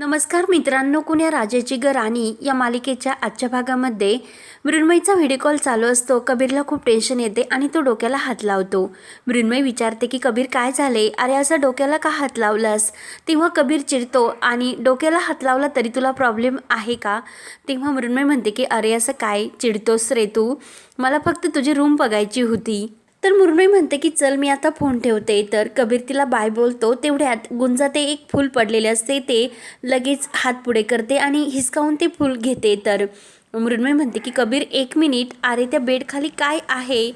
नमस्कार मित्रांनो कुण्या राजाची ग राणी या मालिकेच्या आजच्या भागामध्ये मृण्मयीचा व्हिडिओ कॉल चालू असतो. कबीरला खूप टेन्शन येते आणि तो डोक्याला हात लावतो. मृण्मयी विचारते की कबीर काय झाले? अरे असं डोक्याला का हात लावलास? तेव्हा कबीर चिडतो आणि डोक्याला हात लावला तरी तुला प्रॉब्लेम आहे का? तेव्हा मृण्मयी म्हणते की अरे असं काय? चिडतोस रे तू. मला फक्त तुझी रूम बघायची होती. तर मुरमई म्हणते की चल मी आता फोन ठेवते. तर कबीर तिला बाय बोलतो. तेवढ्यात गुंजा ते एक फूल पडलेले असते. ते लगेच हात पुढे करते आणि हिसकावून ते फूल घेते. तर मृण्मय म्हणते की कबीर एक मिनिट. अरे त्या बेडखाली काय आहे?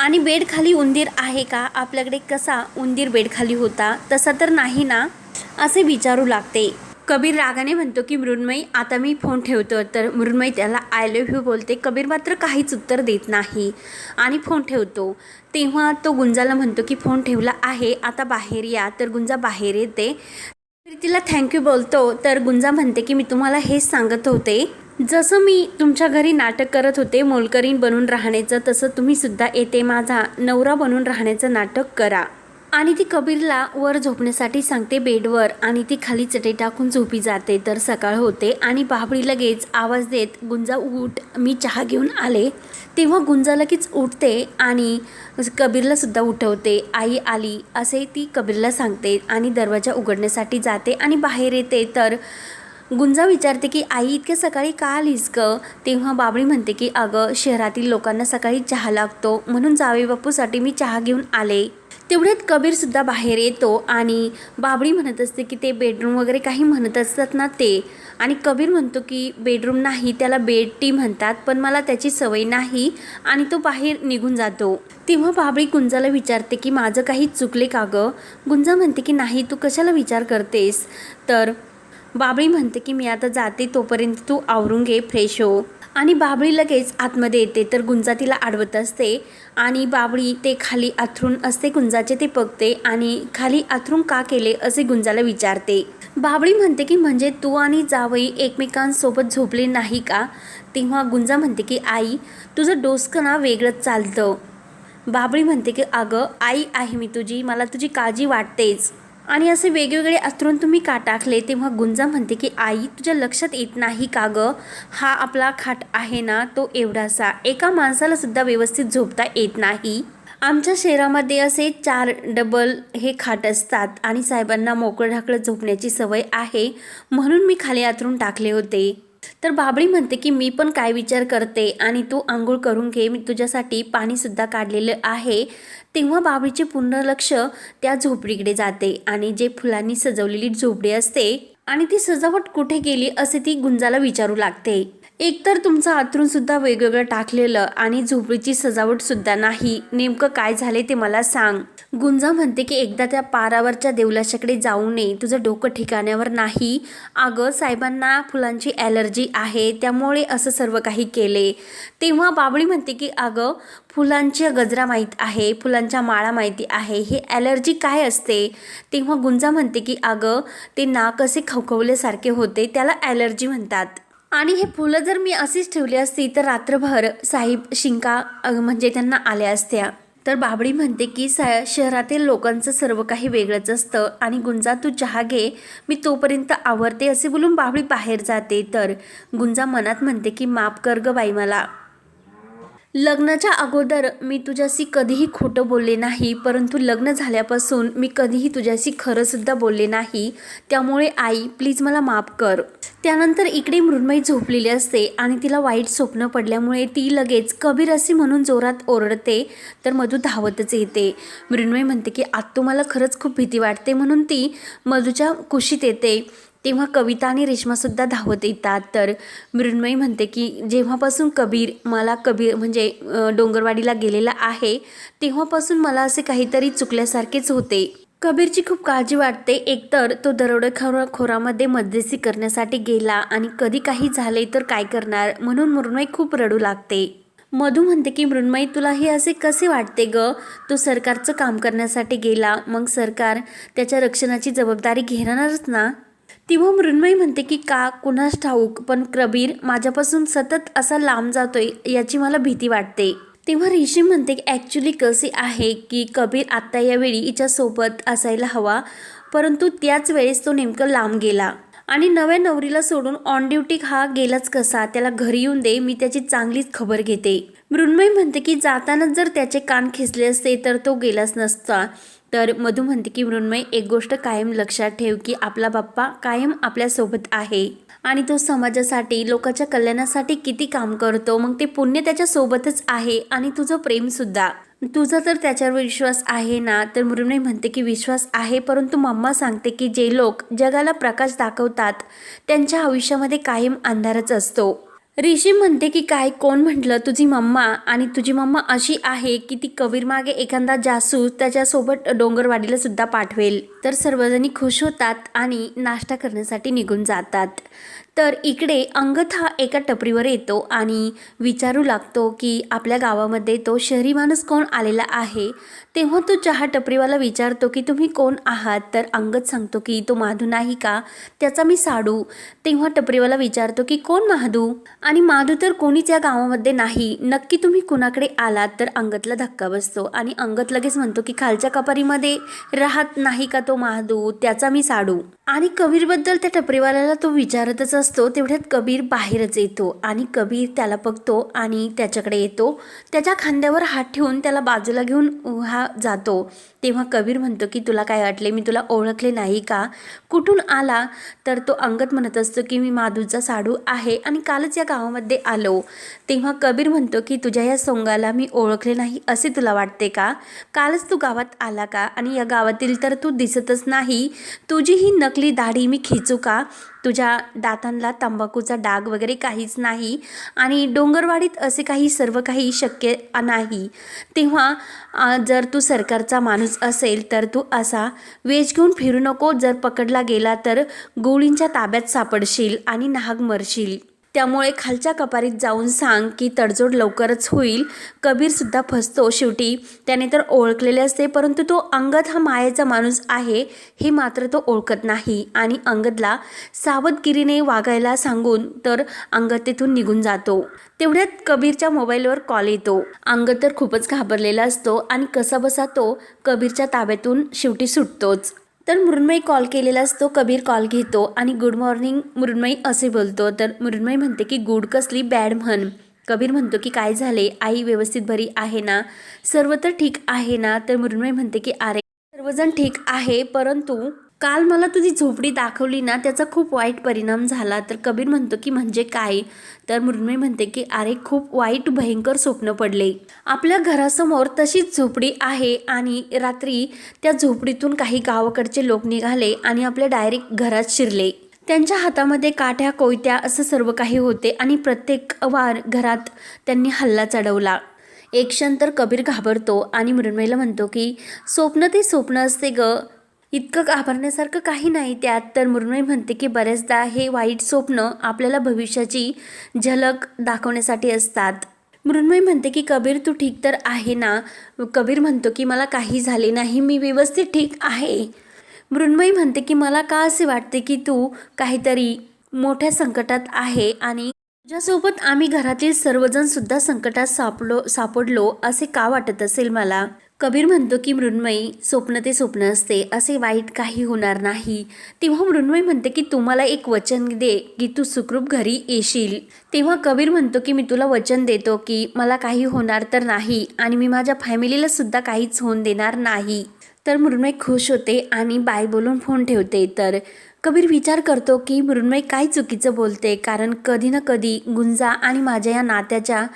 आणि बेडखाली उंदीर आहे का? आपल्याकडे कसा उंदीर बेडखाली होता? तसा तर नाही ना? असे विचारू लागते. कबीर रागाने म्हणतो की मृण्मयी आता मी फोन ठेवतो तर मृण्मयी त्याला आय लव्ह यू बोलते. कबीर मात्र काहीच उत्तर देत नाही आणि फोन ठेवतो. तेव्हा तो गुंजाला म्हणतो की फोन ठेवला आहे आता बाहेर या. तर गुंजा बाहेर येते. प्रीतीला तिला थँक्यू बोलतो. तर गुंजा म्हणते की मी तुम्हाला हेच सांगत होते. जसं मी तुमच्या घरी नाटक करत होते मोलकरीण बनून राहण्याचं तसं तुम्हीसुद्धा येते माझा नवरा बनून राहण्याचं नाटक करा. आणि ती कबीरला वर झोपण्यासाठी सांगते बेडवर आणि ती खाली चटई टाकून झोपी जाते. तर सकाळ होते आणि बाबडी लगेच आवाज देत गुंजा उठ मी चहा घेऊन आले. तेव्हा गुंजा लगेच उठते आणि कबीरलासुद्धा उठवते. आई आली असे ती कबीरला सांगते आणि दरवाजा उघडण्यासाठी जाते आणि बाहेर येते. तर गुंजा विचारते की आई इतक्या सकाळी का आलीस ग? तेव्हा बाबळी म्हणते की अगं शहरातील लोकांना सकाळी चहा लागतो म्हणून जावे बापूसाठी मी चहा घेऊन आले. तेवढ्यात कबीरसुद्धा बाहेर येतो आणि बाबडी म्हणत असते की ते बेडरूम वगैरे काही म्हणत असतात ना ते. आणि कबीर म्हणतो की बेडरूम नाही त्याला बेड टी म्हणतात पण मला त्याची सवय नाही आणि तो बाहेर निघून जातो. तेव्हा बाबडी गुंजाला विचारते की माझं काही चुकले का गं? गुंजा म्हणते की नाही तू कशाला विचार करतेस? तर बाबळी म्हणते की मी आता जाते तोपर्यंत तू आवरून घे फ्रेश हो. आणि बाबळी लगेच आतमध्ये येते तर गुंजा तिला आडवत असते. आणि बाबळी ते खाली आथरून असते गुंजाचे ते बघते. आणि खाली आथरून का केले असे गुंजाला विचारते. बाबळी म्हणते की म्हणजे तू आणि जावई एकमेकांसोबत झोपले नाही का? तेव्हा गुंजा म्हणते की आई तुझं डोसकं ना वेगळंच चालतं. बाबळी म्हणते की अगं आई आहे मी तुझी. मला तुझी काळजी वाटतेच. आणि असे वेगवेगळे अथरून तुम्ही का टाकले? तेव्हा गुंजा म्हणते की आई तुझ्या लक्षात येत नाही का गं? हा आपला खाट आहे ना तो एवढासा. एका माणसाला सुद्धा व्यवस्थित झोपता येत नाही. आमच्या शहरामध्ये असे चार डबल हे खाट असतात आणि साहेबांना मोकळं ढाकळं झोपण्याची सवय आहे. म्हणून मी खाली आतरून टाकले होते. तर बाबळी म्हणते की मी पण काय विचार करते आणि तू आंघोळ करून घे मी तुझ्यासाठी पाणीसुद्धा काढलेलं आहे. तेव्हा बाबळीचे पूर्ण लक्ष त्या झोपडीकडे जाते आणि जे फुलांनी सजवलेली झोपडी असते आणि ती सजावट कुठे गेली असे ती गुंजाला विचारू लागते. एकतर तुमचं अथरूनसुद्धा वेगवेगळं टाकलेलं आणि झोपडीची सजावटसुद्धा नाही. नेमकं काय झाले ते मला सांग. गुंजा म्हणते की एकदा त्या पारावरच्या देवलाशाकडे जाऊ नये. तुझं डोकं ठिकाण्यावर नाही. अगं साहेबांना फुलांची ॲलर्जी आहे त्यामुळे असं सर्व काही केले. तेव्हा बाबळी म्हणते की अगं फुलांच्या गजरा माहीत आहे फुलांच्या माळा माहिती आहे. हे ॲलर्जी काय असते? तेव्हा गुंजा म्हणते की अगं ते नाक असे खवखवल्यासारखे होते त्याला ॲलर्जी म्हणतात. आणि हे फुलं जर मी अशीच ठेवली असती तर रात्रभर साहेब शिंका म्हणजे त्यांना आल्या असत्या. तर बाबडी म्हणते की सा शहरातील लोकांचं सर्व काही वेगळंच असतं आणि गुंजा तू चहा घे मी तोपर्यंत आवरते असे बोलून बाबडी बाहेर जाते. तर गुंजा मनात म्हणते की माफ कर ग बाई मला. लग्नाच्या अगोदर मी तुझ्याशी कधीही खोटं बोलले नाही परंतु लग्न झाल्यापासून मी कधीही तुझ्याशी खरंसुद्धा बोलले नाही. त्यामुळे आई प्लीज मला माफ कर. त्यानंतर इकडे मृण्मयी झोपलेली असते आणि तिला वाईट स्वप्न पडल्यामुळे ती लगेच कबीर असे म्हणून जोरात ओरडते तर मधू धावतच येते. मृण्मयी म्हणते की आत्तू मला खरंच खूप भीती वाटते म्हणून ती मधूच्या कुशीत येते. तेव्हा कविता आणि रेश्मासुद्धा धावत येतात. तर मृण्मयी म्हणते की जेव्हापासून कबीर मला कबीर म्हणजे डोंगरवाडीला गेलेला आहे तेव्हापासून मला असे काहीतरी चुकल्यासारखेच होते. कबीरची खूप काळजी वाटते. एकतर तो दरोडेखोरा खोरामध्ये मध्यस्थी करण्यासाठी गेला आणि कधी काही झाले तर काय करणार म्हणून मृण्मयी खूप रडू लागते. मधू म्हणते की मृण्मयी तुला हे असे कसे वाटते ग? तो सरकारचं काम करण्यासाठी गेला. मग सरकार त्याच्या रक्षणाची जबाबदारी घेणारच ना? तेव्हा मृण्मयी म्हणते की का कुणास ठाऊक पण कबीर माझ्यापासून सतत असा लांब जातोय याची मला भीती वाटते. तेव्हा ऋषी म्हणते की ॲक्च्युली कसे आहे की कबीर आत्ता यावेळी हिच्यासोबत असायला हवा परंतु त्याच वेळेस तो नेमकं लांब गेला. आणि नव्या नवरीला सोडून ऑन ड्युटी हा गेलाच कसा? त्याला घरी येऊन दे मी त्याची चांगलीच खबर घेते. मृण्मयी म्हणते की जातानाच जर त्याचे कान खेचले असते तर तो गेलाच नसता. तर मधू म्हणते की एक गोष्ट कायम लक्षात ठेव की आपला बाप्पा कायम आपल्यासोबत आहे आणि तो समाजासाठी लोकांच्या कल्याणासाठी किती काम करतो. मग ते पुण्य त्याच्या सोबतच आहे आणि तुझं प्रेम सुद्धा. तुझा तर त्याच्यावर विश्वास आहे ना? तर मृण्मय म्हणते की विश्वास आहे परंतु मम्मा सांगते की जे लोक जगाला प्रकाश दाखवतात त्यांच्या आयुष्यामध्ये कायम अंधारच असतो. ऋषी म्हणते की काय कोण म्हटलं? तुझी मम्मा आणि तुझी मम्मा अशी आहे की ती कबीर मागे एखादा जासूस त्याच्यासोबत डोंगरवाडीला सुद्धा पाठवेल. तर सर्वजणी खुश होतात आणि नाश्ता करण्यासाठी निघून जातात. तर इकडे अंगथा हा एका टपरीवर येतो आणि विचारू लागतो की आपल्या गावामध्ये तो शहरी माणूस कोण आलेला आहे. तेव्हा तो चहा टपरीवाला विचारतो की तुम्ही कोण आहात? तर अंगत सांगतो की तो माधू नाही का? त्याचा मी साडू. तेव्हा टपरीवाला विचारतो की कोण माधू? आणि माधू तर कोणीच या गावामध्ये नाही. नक्की तुम्ही कुणाकडे आलात? तर अंगतला धक्का बसतो आणि अंगत लगेच म्हणतो की खालच्या कपारीमध्ये राहत नाही का तो माधू? त्याचा मी साडू. आणि कबीरबद्दल त्या टपरीवाल्याला तो विचारतच असतो तेवढ्यात कबीर बाहेरच येतो आणि कबीर त्याला बघतो आणि त्याच्याकडे येतो. त्याच्या खांद्यावर हात ठेवून त्याला बाजूला घेऊन हा जातो. तेव्हा कबीर म्हणतो की तुला काय वाटले? मी तुला ओळखले नाही का? कुठून आला? तर तो अंगत म्हणत असतो की मी माधूचा साडू आहे आणि कालच या गावामध्ये आलो. तेव्हा कबीर म्हणतो की तुझ्या या सोंगाला मी ओळखले नाही असे तुला वाटते का? कालच तू गावात आला का? आणि या गावातील तर तू दिसतच नाही. तुझी ही नकली दाढी मी खिचू का? तुझ्या दातांना तंबाखूचा डाग वगैरे काहीच नाही आणि डोंगरवाडीत असे काही सर्व काही शक्य नाही. तेव्हा जर तू सरकारचा माणूस असेल तर तू असा वेज घेऊन फिरू नको. जर पकडला गेला तर गोळींच्या ताब्यात सापडशील आणि नाहक मरशील. त्यामुळे खालच्या कपारीत जाऊन सांग की तडजोड लवकरच होईल. कबीरसुद्धा फसतो शेवटी. त्याने तर ओळखलेले असते परंतु तो अंगद हा मायेचा माणूस आहे हे मात्र तो ओळखत नाही. आणि अंगदला सावधगिरीने वागायला सांगून तर अंगद तेथून निघून जातो. तेवढ्यात कबीरच्या मोबाईलवर कॉल येतो. अंगद तर खूपच घाबरलेला असतो आणि कसाबसा तो कबीरच्या ताब्यातून शेवटी सुटतोच. तर मृण्मयी कॉल केलेला असतो कबीर कॉल घेतो आणि गुड मॉर्निंग मृण्मयी असे बोलतो. तर मृण्मयी म्हणते की गुड कसली बॅड म्हण. कबीर म्हणतो की काय झाले? आई व्यवस्थित बरी आहे ना? सर्व तर ठीक आहे ना? तर मृण्मयी म्हणते की अरे सर्वजण ठीक आहे परंतु काल मला तुझी झोपडी दाखवली ना त्याचा खूप वाईट परिणाम झाला. तर कबीर म्हणतो की म्हणजे काय? तर मृण्मयी म्हणते की अरे खूप वाईट भयंकर स्वप्न पडले. आपल्या घरासमोर तशीच झोपडी आहे आणि रात्री त्या झोपडीतून काही गावाकडचे लोक निघाले आणि आपल्या डायरेक्ट घरात शिरले. त्यांच्या हातामध्ये काठ्या कोयत्या असं सर्व काही होते आणि प्रत्येक वार घरात त्यांनी हल्ला चढवला. एक क्षण तर कबीर घाबरतो आणि मृण्मयला म्हणतो की स्वप्न ते स्वप्न असते ग. इतकं घाबरण्यासारखं काही नाही. त्यात तर मृण्मयी म्हणते की बऱ्याचदा हे वाईट स्वप्न आपल्याला भविष्याची झलक दाखवण्यासाठी असतात. मृण्मय म्हणते की कबीर तू ठीक तर आहे ना? कबीर म्हणतो की मला काही झाले नाही मी व्यवस्थित ठीक आहे. मृण्मयी म्हणते की मला का असे वाटते की तू काहीतरी मोठ्या संकटात आहे आणि तुझ्यासोबत आम्ही घरातील सर्वजण सुद्धा संकटात सापलो सापडलो असे का वाटत असेल मला? कबीर म्हणतो की मृण्मयी स्वप्न ते स्वप्न असते असे वाईट काही होणार नाही. तेव्हा मृण्मयी म्हणते की तुम्हाला एक वचन दे की तू सुखरूप घरी येशील. तेव्हा कबीर म्हणतो की मी तुला वचन देतो की मला काही होणार तर नाही आणि मी माझ्या फॅमिलीला सुद्धा काहीच होऊन देणार नाही. तर मृण्मयी खुश होते आणि बाय बोलून फोन ठेवते. तर कबीर विचार करतो की मृण्मयी काय चुकीचं बोलते? कारण कधी ना कधी गुंजा आणि माझ्या या नात्याच्या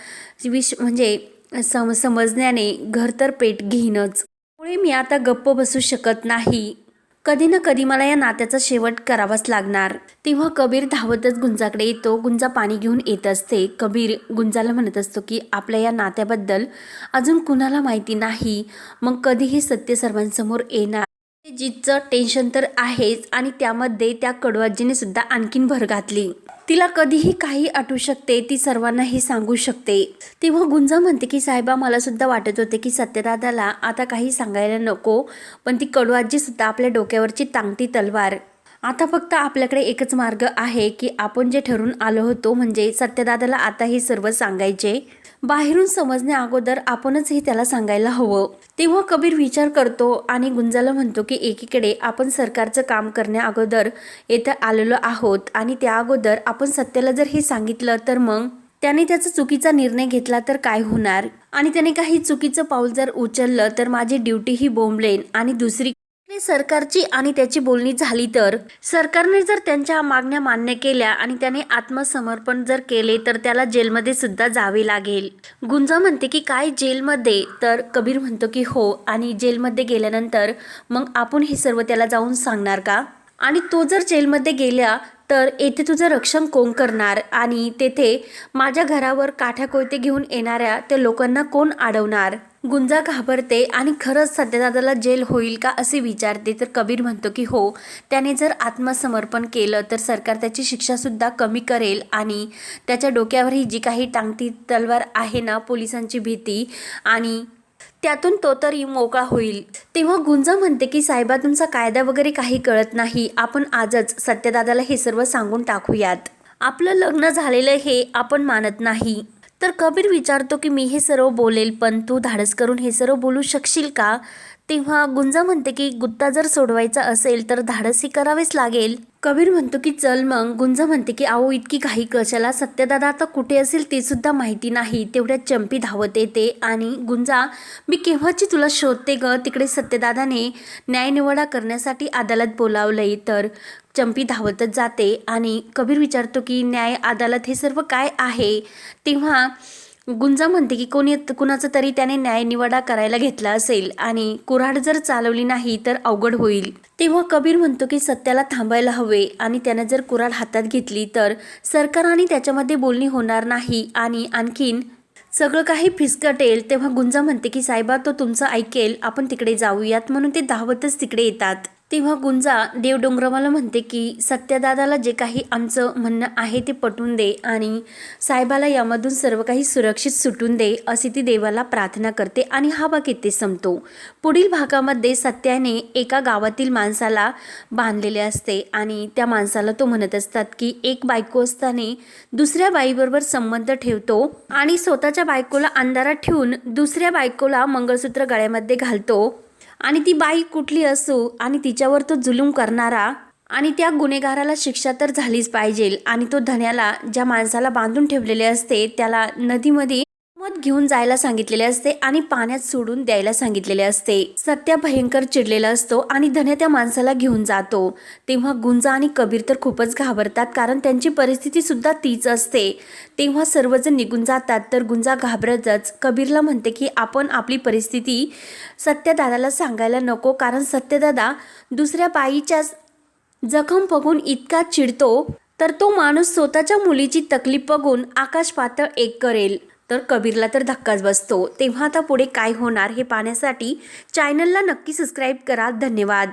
विश म्हणजे सम समजण्याने घर तर पेट घेईनच. मुळे मी आता गप्प बसू शकत नाही. कधी ना कधी मला या नात्याचा शेवट करावाच लागणार. तेव्हा कबीर धावतच गुंजाकडे येतो. गुंजा पाणी घेऊन येत असते. कबीर गुंजाला म्हणत असतो की आपल्या या नात्याबद्दल अजून कुणाला माहिती नाही? मग कधी हे सत्य सर्वांसमोर येणार. जितचं टेन्शन तर आहेच आणि त्यामध्ये त्या कडवाजीने सुद्धा आणखीन भर घातली. तिला कधीही काही आठवू शकते ती सर्वांना हे सांगू शकते. तेव्हा गुंजा म्हणते की साहेबा मला सुद्धा वाटत होते की सत्यदादाला आता काही सांगायला नको पण ती कडवाजी सुद्धा आपल्या डोक्यावरची तांगती तलवार. आता फक्त आपल्याकडे एकच मार्ग आहे की आपण जे ठरून आलो होतो म्हणजे सत्यदादाला आता हे सर्व सांगायचे. बाहेरून समजण्या अगोदर आपणच हे त्याला सांगायला हवं. तेव्हा कबीर विचार करतो आणि गुंजाला म्हणतो की एकीकडे आपण सरकारचं काम करण्या अगोदर येथं आलेलो आहोत आणि त्या अगोदर आपण सत्याला जर हे सांगितलं तर मग? त्याने त्याचा चुकीचा निर्णय घेतला तर काय होणार? आणि त्याने काही चुकीचं पाऊल जर उचललं तर माझी ड्युटी ही बोंबलेन आणि दुसरी सरकारची आणि त्याची बोलणी झाली तर? सरकारने जर त्यांच्या मागण्या मान्य केल्या आणि त्याने आत्मसमर्पण जर केले तर त्याला जेलमध्ये सुद्धा जावे लागेल. गुंजा म्हणते की काय जेलमध्ये? तर कबीर म्हणतो की हो. आणि जेलमध्ये गेल्यानंतर मग आपण हे सर्व त्याला जाऊन सांगणार का? आणि तो जर जेलमध्ये गेला तर येथे तुझं रक्षण कोण करणार? आणि तेथे माझ्या घरावर काठ्या कोयते घेऊन येणाऱ्या त्या लोकांना कोण अडवणार? गुंजा घाबरते आणि खरंच सत्यदादाला जेल होईल का असे विचारते तर कबीर म्हणतो की हो. त्याने जर आत्मसमर्पण केलं तर सरकार त्याची शिक्षासुद्धा कमी करेल आणि त्याच्या डोक्यावर ही जी काही टांगती तलवार आहे ना पोलिसांची भीती आणि त्यातून तो तरी मोकळा होईल. तेव्हा गुंजा म्हणते की साहेबा तुमचा कायदा वगैरे काही कळत नाही. आपण आजच सत्यदादाला हे सर्व सांगून टाकूयात. आपलं लग्न झालेलं हे आपण मानत नाही. तर कबीर विचारतो की मी हे सर्व बोलेल पण तू धाडस करून हे सर्व बोलू शकशील का? तेव्हा गुंजा म्हणते की गुत्ता जर सोडवायचा असेल तर धाडसही करावेच लागेल. कबीर म्हणतो की चल मग. गुंजा म्हणते की आओ इतकी घाई कशाला सत्यदादा आता कुठे असेल ते सुद्धा माहिती नाही. तेवढ्यात चंपी धावत येते आणि गुंजा मी केव्हाची तुला शोधते ग? तिकडे सत्यदादाने न्यायनिवाडा करण्यासाठी अदालत बोलावलंय. तर चंपी धावतच जाते आणि कबीर विचारतो की न्याय अदालत हे सर्व काय आहे? तेव्हा गुंजा म्हणते की कोणी कुणाचं तरी त्याने न्यायनिवाडा करायला घेतला असेल आणि कुऱ्हाड जर चालवली नाही तर अवघड होईल. तेव्हा कबीर म्हणतो की सत्याला थांबायला हवे आणि त्याने जर कुऱ्हाड हातात घेतली तर सरकार आणि त्याच्यामध्ये बोलणी होणार नाही आणि आणखीन सगळं काही फिसकटेल. तेव्हा गुंजा म्हणते की साहेबा तो तुमचं ऐकेल आपण तिकडे जाऊयात. म्हणून ते धावतच तिकडे येतात. तेव्हा गुंजा देव डोंगरवाला म्हणते की सत्यदादाला जे काही आमचं म्हणणं आहे ते पटून दे आणि साहेबाला यामधून सर्व काही सुरक्षित सुटून दे अशी ती देवाला प्रार्थना करते आणि हा भाग येथे संपतो. पुढील भागामध्ये सत्याने एका गावातील माणसाला बांधलेले असते आणि त्या माणसाला तो म्हणत असतात की एक बायको असताना दुसऱ्या बाईबरोबर संबंध ठेवतो आणि स्वतःच्या बायकोला अंधारात ठेवून दुसऱ्या बायकोला मंगळसूत्र गळ्यामध्ये घालतो. आणि ती बाई कुठली असो आणि तिच्यावर तो जुलूम करणारा आणि त्या गुन्हेगाराला शिक्षा तर झालीच पाहिजे आणि तो धन्याला ज्या माणसाला बांधून ठेवलेले असते त्याला नदीमध्ये मत घेऊन जायला सांगितलेले असते आणि पाण्यात सोडून द्यायला सांगितलेले असते. सत्या भयंकर चिडलेला असतो आणि धन्या त्या माणसाला घेऊन जातो. तेव्हा गुंजा आणि कबीर तर खूपच घाबरतात कारण त्यांची परिस्थिती सुद्धा तीच असते. तेव्हा सर्वजण निघून जातात तर गुंजा घाबरतच. कबीरला म्हणते की आपण आपली परिस्थिती सत्यदादाला सांगायला नको कारण सत्यदादा दुसऱ्या बाईच्या जखम बघून इतका चिडतो तर तो माणूस स्वतःच्या मुलीची तकलीफ बघून आकाश पातळ एक करेल. तर कबीरला तर धक्काच बसतो. तेव्हा आता पुढे काय होणार हे पाहण्यासाठी चॅनलला नक्की सबस्क्राईब करा. धन्यवाद.